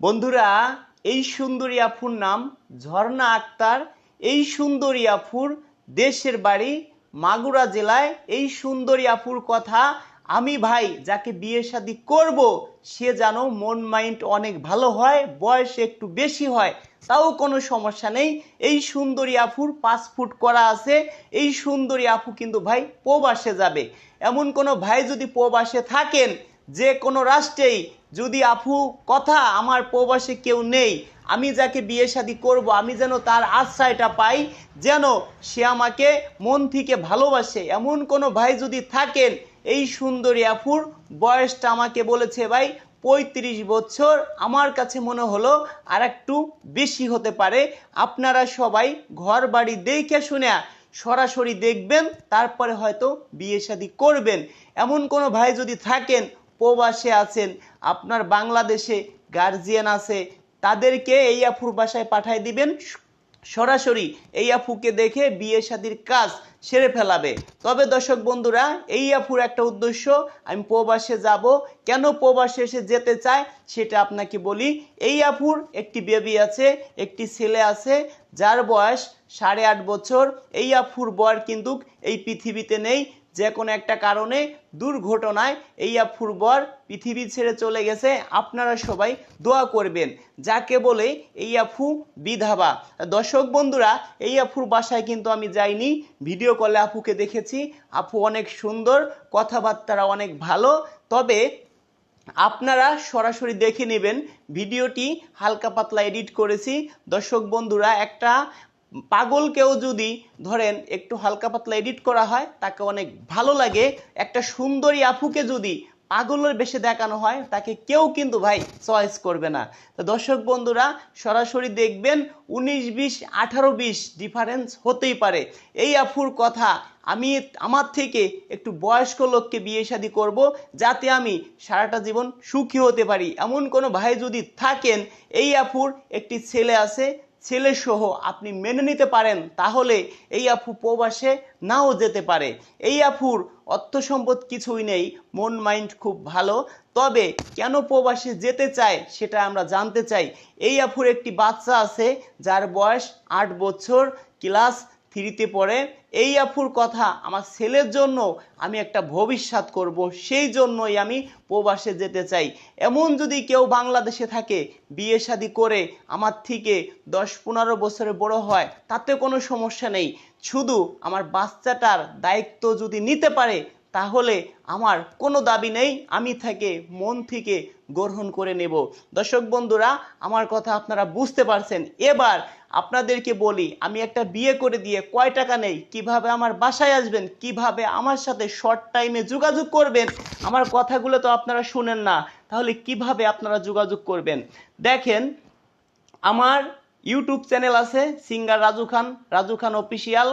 বন্ধুরা, এই সুন্দরী আফুর নাম ঝর্ণা আক্তার। এই সুন্দরী আফুর দেশের বাড়ি মাগুরা জেলায়। এই সুন্দরী আফুর কথা আমি ভাই যাকে বিয়ে শাদি করব, সে যেন মন মাইন্ড অনেক ভালো হয়, বয়স একটু বেশি হয়, তাও কোনো সমস্যা নেই। এই সুন্দরী আফুর পাসপোর্ট করা আছে। এই সুন্দরী আফু কিন্তু ভাই প্রবাসে যাবে। এমন কোনো ভাই যদি প্রবাসে থাকেন, যে কোনো রাষ্ট্রেই যদি আফু কথা আমার প্রবাসে কেউ নেই, আমি যাকে বিয়ে শাদি করব, আমি যেন তার আশ্রয়টা পাই, যেন সে আমাকে মন থেকে ভালোবাসে। এমন কোনো ভাই যদি থাকেন, এই সুন্দরী আফুর বয়সটা আমাকে বলেছে ভাই, পঁয়ত্রিশ বছর, আমার কাছে মনে হলো আর একটু বেশি হতে পারে। আপনারা সবাই ঘর বাড়ি দেখে শুনে সরাসরি দেখবেন, তারপরে হয়তো বিয়ে শাদি করবেন। এমন কোনো ভাই যদি থাকেন প্রবাসে আছেন, আপনার বাংলাদেশে গার্জিয়ান আছে, তাদেরকে এই আফুর বাসায় পাঠায় দিবেন। সরাসরি এই আফুকে দেখে বিয়ে শাদির কাজ সেরে ফেলাবে। তবে দর্শক বন্ধুরা, এই আফুর একটা উদ্দেশ্য, আমি প্রবাসে যাব। কেন প্রবাসে এসে যেতে চায়, সেটা আপনাকে বলি। এই আফুর একটি বেবি আছে, একটি ছেলে আছে, যার বয়স সাড়ে আট বছর। এই আফুর বর কিন্তু এই পৃথিবীতে নেই যে কোনো একটা কারণে দুর্ঘটনায় এই আফুর বর পৃথিবী ছেড়ে চলে গেছে, আপনারা সবাই দোয়া করবেন। যাকে বলে এই আফু বিধাবা। দর্শক বন্ধুরা, এই আফুর বাসায় কিন্তু আমি যাইনি, ভিডিও কলে আফুকে দেখেছি। আফু অনেক সুন্দর, কথাবার্তারা অনেক ভালো। তবে আপনারা সরাসরি দেখে নেবেন, ভিডিওটি হালকা পাতলা এডিট করেছি। দর্শক বন্ধুরা, একটা পাগলকেও যদি ধরেন একটু হালকা পাতলা এডিট করা হয়, তাকে অনেক ভালো লাগে। একটা সুন্দরী আফুকে যদি পাগলের বেশে দেখানো হয়, তাকে কেউ কিন্তু ভাই চয়েস করবে না। তো দর্শক বন্ধুরা, সরাসরি দেখবেন উনিশ বিশ আঠারো বিশ ডিফারেন্স হতেই পারে। এই আফুর কথা আমি আমার থেকে একটু বয়স্ক লোককে বিয়ে শাদি করব, যাতে আমি সারাটা জীবন সুখী হতে পারি। এমন কোনো ভাই যদি থাকেন, এই আফুর একটি ছেলে আছে ছেলে সহ আপনি মেনে নিতে পারেন, তাহলে এই আফু প্রবাসে নাও যেতে পারে। এই আফুর অর্থ সম্পদ কিছুই নেই, মন মাইন্ড খুব ভালো। তবে কেন প্রবাসে যেতে চায় সেটা আমরা জানতে চাই। এই আফুর একটি বাচ্চা আছে, যার বয়স আট বছর, ক্লাস থ্রিতে পড়ে, এই আফুর কথা আমার ছেলের জন্য আমি একটা ভবিষ্যৎ করব, সেই জন্যই আমি প্রবাসে যেতে চাই। এমন যদি কেউ বাংলাদেশে থাকে, বিয়ে শাদি করে আমার থেকে দশ পনেরো বছরে বড় হয়, তাতে কোনো সমস্যা নেই। শুধু আমার বাচ্চাটার দায়িত্ব যদি নিতে পারে তাহলে আমার কোনো দাবি নেই, আমি থেকে, মন থেকে গ্রহণ করে নেব। দর্শক বন্ধুরা, আমার কথা আপনারা বুঝতে পারছেন। এবার আপনাদেরকে বলি, আমি একটা বিয়ে করে দিয়ে কয় টাকা নেই, কীভাবে আমার বাসায় আসবেন, কীভাবে আমার সাথে শর্ট টাইমে যোগাযোগ করবেন, আমার কথাগুলো তো আপনারা শুনেন না। তাহলে কীভাবে আপনারা যোগাযোগ করবেন? দেখেন, আমার ইউটিউব চ্যানেল আছে singer Raju Khan Raju Khan official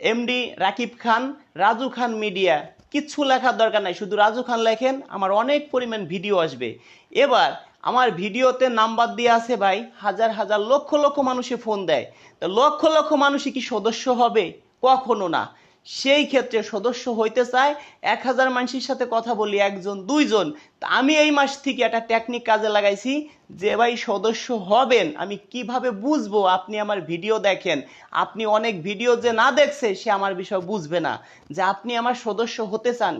MD Rakib Khan, Raju Khan media কিচ্ছু লেখার দরকার নাই। শুধু রাজু খান লেখেন, আমার অনেক পরিমাণ ভিডিও আসবে। এবার, আমার ভিডিওতে নাম্বার দিয়ে আছে ভাই, হাজার হাজার লক্ষ লক্ষ মানুষে ফোন দেয়। তা লক্ষ লক্ষ মানুষই কি সদস্য হবে? কখনো না। সেই ক্ষেত্রে সদস্য হইতে চায় এক হাজার মানুষের সাথে কথা বলি একজন, দুইজন। তা আমি এই মাস থেকে একটা টেকনিক কাজে লাগাইছি যে, ভাই, সদস্য হবেন। আমি কীভাবে বুঝব? আপনি আমার ভিডিও দেখেন। আপনি অনেক ভিডিও যে না দেখছে, সে আমার বিষয় বুঝবে না। যে আপনি আমার সদস্য হতে চান,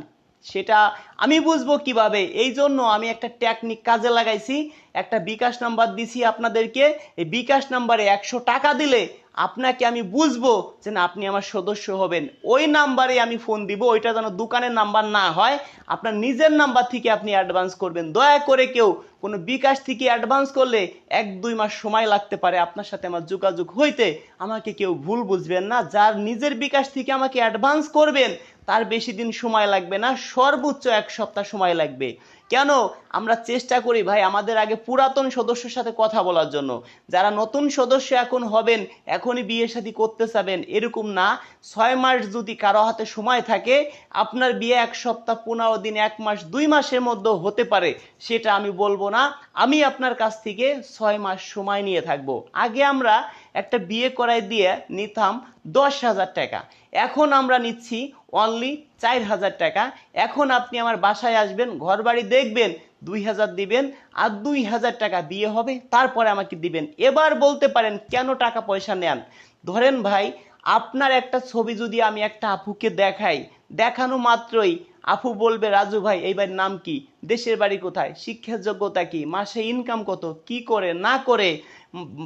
সেটা আমি বুঝব কীভাবে? এই জন্য আমি একটা টেকনিক কাজে লাগাইছি। একটা বিকাশ নাম্বার দিছি আপনাদেরকে। এই বিকাশ নাম্বারে একশো টাকা দিলে আপনাকে আমি বুঝব যে না, আপনি আমার সদস্য হবেন। ওই নাম্বারে আমি ফোন দিব, ওইটা যেন দোকানের নাম্বার না হয়, আপনার নিজের নাম্বার থেকে আপনি অ্যাডভান্স করবেন। দয়া করে কেউ কোনো বিকাশ থেকে অ্যাডভান্স করলে এক, দুই মাস সময় লাগতে পারে আপনার সাথে আমার যোগাযোগ হইতে। আমাকে কেউ ভুল বুঝবেন না, যার নিজের বিকাশ থেকে আমাকে অ্যাডভান্স করবেন, তার বেশি দিন সময় লাগবে না, সর্বোচ্চ এক সপ্তাহ সময় লাগবে। কেন আমরা চেষ্টা করি ভাই আমাদের আগে পুরাতন সদস্যের সাথে কথা বলার জন্য? যারা নতুন সদস্য এখন হবেন, এখনই বিয়ে শাদী করতে চাবেন, এরকম না। ছয় মাস যদি কারও হাতে সময় থাকে, আপনার বিয়ে এক সপ্তাহ, পনেরো দিন, এক মাস, দুই মাসের মধ্যে হতে পারে, সেটা আমি বলব না। আমি আপনার কাছ থেকে ছয় মাস সময় নিয়ে থাকব। আগে আমরা একটা বিয়ে করাই দিয়ে নিতাম দশ হাজার টাকা। এখন আমরা নিচ্ছি অনলি চার হাজার টাকা। এখন আপনি আমার বাসায় আসবেন ঘর বাড়ি দেখবেন, দুই হাজার দিবেন, আর দুই হাজার টাকা দিয়ে হবে, তারপরে আমাকে দিবেন। এবার বলতে পারেন, কেন টাকা পয়সা নেন? ধরেন ভাই, আপনার একটা ছবি যদি আমি একটা আপুকে দেখাই, দেখানো মাত্রই আপু বলবে, রাজু ভাই, এইবার নাম কি? দেশের বাড়ি কোথায়? শিক্ষার যোগ্যতা কি? মাসে ইনকাম কত? কি করে? না করে?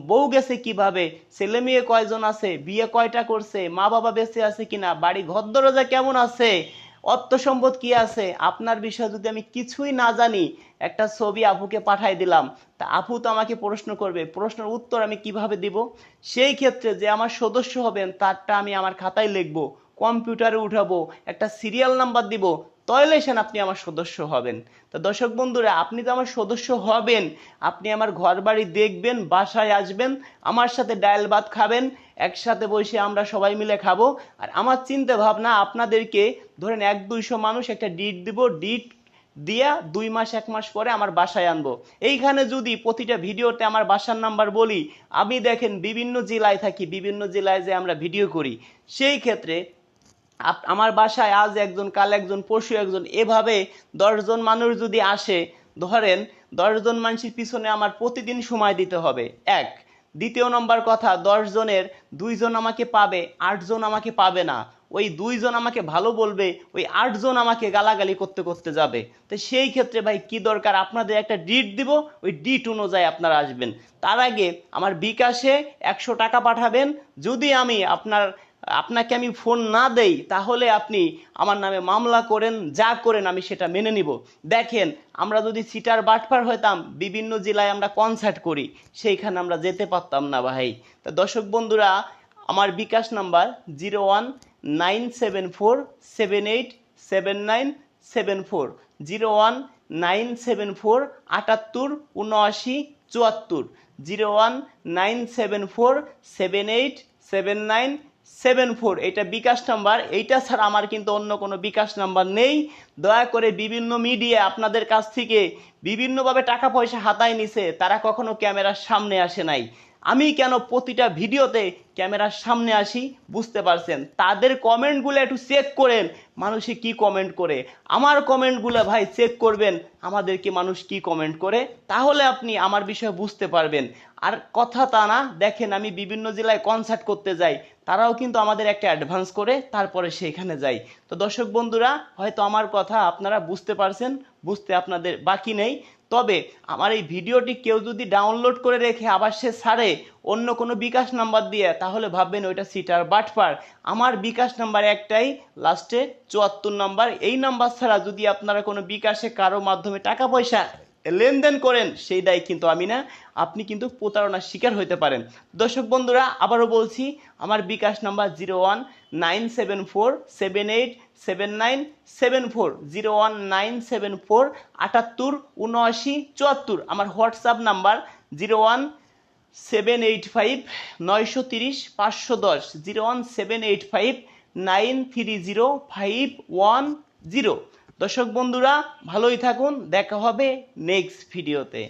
বউ গেছে কীভাবে? ছেলে মেয়ে কয়জন আছে? বিয়ে কয়টা করছে? মা বাবা বেঁচে আছে কিনা? বাড়ি ঘর দরজা কেমন আছে? অর্থ সম্পদ কি আছে? আপনার বিষয়ে যদি আমি কিছুই না জানি, একটা ছবি আপুকে পাঠাই দিলাম। তা আপু তো আমাকে প্রশ্ন করবে। প্রশ্নের উত্তর আমি কীভাবে দিব? সেই ক্ষেত্রে যে আমার সদস্য হবেন, তারটা আমি আমার খাতায় লিখব, কম্পিউটারে উঠাবো, একটা সিরিয়াল নাম্বার দিব তাহলে সেন আপনি আমার সদস্য হবেন। তো দর্শক বন্ধুরা, আপনি তো আমার সদস্য হবেন। আপনি আমার ঘর বাড়ি দেখবেন, বাসায় আসবেন, আমার সাথে ডায়াল ভাত খাবেন, একসাথে বসে আমরা সবাই মিলে খাব। আর আমার চিন্তা ভাবনা আপনাদেরকে, ধরেন এক দুইশো মানুষ একটা ডিট দিব, ডিট দিয়া দুই মাস, এক মাস পরে আমার বাসায় আনব। এইখানে যদি প্রতিটা ভিডিওতে আমার বাসার নাম্বার বলি, আমি দেখেন বিভিন্ন জেলায় থাকি, বিভিন্ন জেলায় যে আমরা ভিডিও করি, সেই ক্ষেত্রে আমার বাসায় আজ একজন, কাল একজন, পরশু একজন, এভাবে দশজন মানুষ যদি আসে, ধরেন দশজন মানুষের পিছনে আমার প্রতিদিন সময় দিতে হবে। এক, দ্বিতীয় নম্বর কথা দশ জনের দুইজন আমাকে পাবে, আটজন আমাকে পাবে না। ওই দুইজন আমাকে ভালো বলবে, ওই আটজন আমাকে গালাগালি করতে করতে যাবে। তো সেই ক্ষেত্রে ভাই, কি দরকার? আপনাদের একটা ডিট দিব, ওই ডিট অনুযায়ী আপনারা আসবেন। তার আগে আমার বিকাশে একশো টাকা পাঠাবেন। যদি আমি আপনার আপনাকে আমি ফোন না দেই, তাহলে আপনি আমার নামে মামলা করেন, যা করেন আমি সেটা মেনে নিব। দেখেন, আমরা যদি সিটার বাটপার হইতাম, বিভিন্ন জেলায় আমরা কনসার্ট করি, সেইখানে আমরা যেতে পারতাম না ভাই। তা দর্শক বন্ধুরা, আমার bKash number zero one nine seven four seven eight seven nine seven four, zero one nine seven four আটাত্তর উনআশি চুয়াত্তর, zero one nine seven four seven eight seven nine seven four এটা বিকাশ নাম্বার। এইটা ছাড়া আমার কিন্তু অন্য কোনো বিকাশ নাম্বার নেই। দয়া করে বিভিন্ন মিডিয়া আপনাদের কাছ থেকে বিভিন্নভাবে টাকা পয়সা হাতায় নিছে, তারা কখনো ক্যামেরার সামনে আসে নাই। আমি কেন প্রতিটা ভিডিওতে ক্যামেরার সামনে আসি বুঝতে পারছেন? তাদের কমেন্টগুলো একটু চেক করেন, মানুষে কি কমেন্ট করে? আমার কমেন্টগুলো ভাই চেক করবেন, আমাদেরকে মানুষ কি কমেন্ট করে? তাহলে আপনি আমার বিষয়ে বুঝতে পারবেন। আর কথা তা না, দেখেন আমি বিভিন্ন জেলায় কনসার্ট করতে যাই, তারাও কিন্তু আমাদের একটা অ্যাডভান্স করে, তারপরে সেখানে যাই। তো দর্শক বন্ধুরা, হয়তো আমার কথা আপনারা বুঝতে পারছেন, বুঝতে আপনাদের বাকি নেই। তবে আমার এই ভিডিওটি কেউ যদি ডাউনলোড করে রেখে আবার সে সারে অন্য কোনো বিকাশ নাম্বার দিয়ে, তাহলে ভাববেন ওইটা সিটার বাটপার। আমার বিকাশ নাম্বার একটাই লাস্টে চুয়াত্তর নাম্বার। এই নাম্বার ছাড়া যদি আপনারা কোনো বিকাশে কারও মাধ্যমে টাকা পয়সা লেনদেন করেন, সেই দায় কিন্তু আমি না। আপনি কিন্তু প্রতারণার শিকার হতে পারেন। দর্শক বন্ধুরা, আবারও বলছি, আমার bKash number zero one nine seven four, seven eight seven nine seven four, zero one nine seven four আটাত্তর উনআশি চুয়াত্তর। আমার WhatsApp number zero one seven eight five নয়শো তিরিশ পাঁচশো দশ, zero one seven eight five nine three zero five one zero. দর্শক বন্ধুরা ভালোই থাকুন দেখা হবে নেক্সট ভিডিওতে